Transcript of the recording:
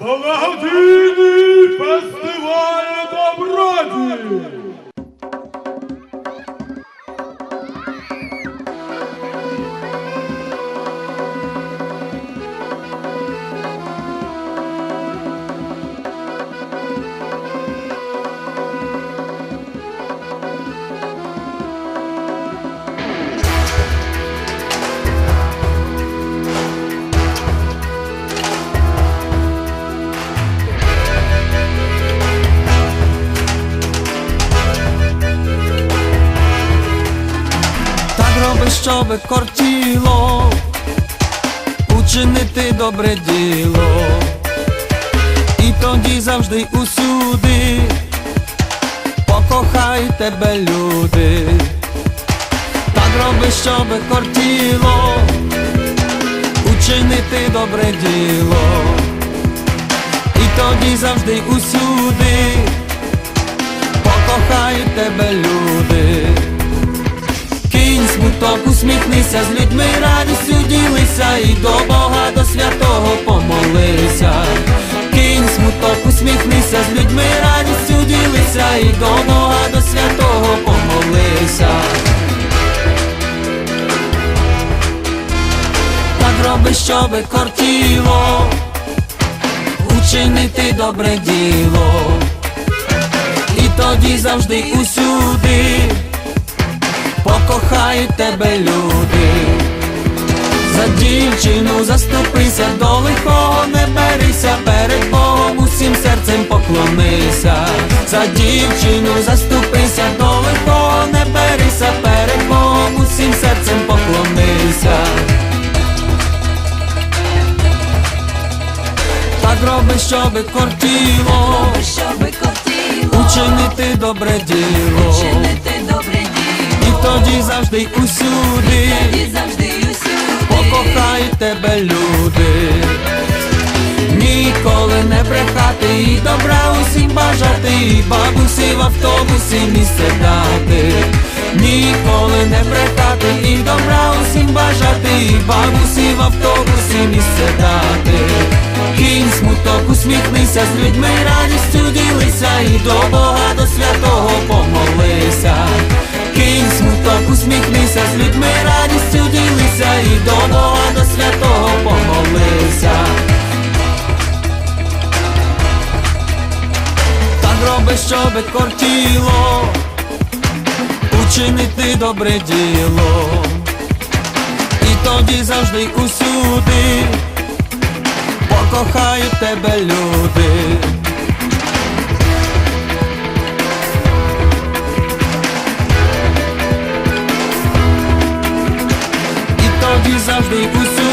Благодійний фестиваль доброді! Так роби, щоби кортіло, учинити добре діло, і тоді завжди усюди покохають тебе люди, так роби, щоби кортіло, учинити добре діло, і тоді завжди усюди покохають тебе люди. Кинь усміхнися, з людьми радістю ділися і до Бога, до святого помолися. Кинь смуток, усміхнися, з людьми радістю ділися і до Бога, до святого помолися. Так роби, щоби кортіло, учинити добре діло. І тоді завжди усюди покохають тебе люди. За дівчину заступися, до лихого не берися, перед Богом усім серцем поклонися. За дівчину заступися, до лихого не берися, перед Богом усім серцем поклонися. Так роби, щоби кортіло, Щоби котіло, учинити добре діло. Завжди й усюди завжди усюди покохають тебе люди. Ніколи не брехати і добра усім бажати, і бабусі в автобусі місце дати. Ніколи не брехати і добра усім бажати, і бабусі в автобусі місце дати. Кінь смуток, усміхнися, з людьми радістю ділися, і до Бога, до святого помолися. Кинь смуток, усміхнися, з людьми радістю ділися, і до Бога, до святого помолися. Так роби, щоби кортіло, учинити добре діло. І тоді завжди усюди покохають тебе люди. І тоді завжди й усюди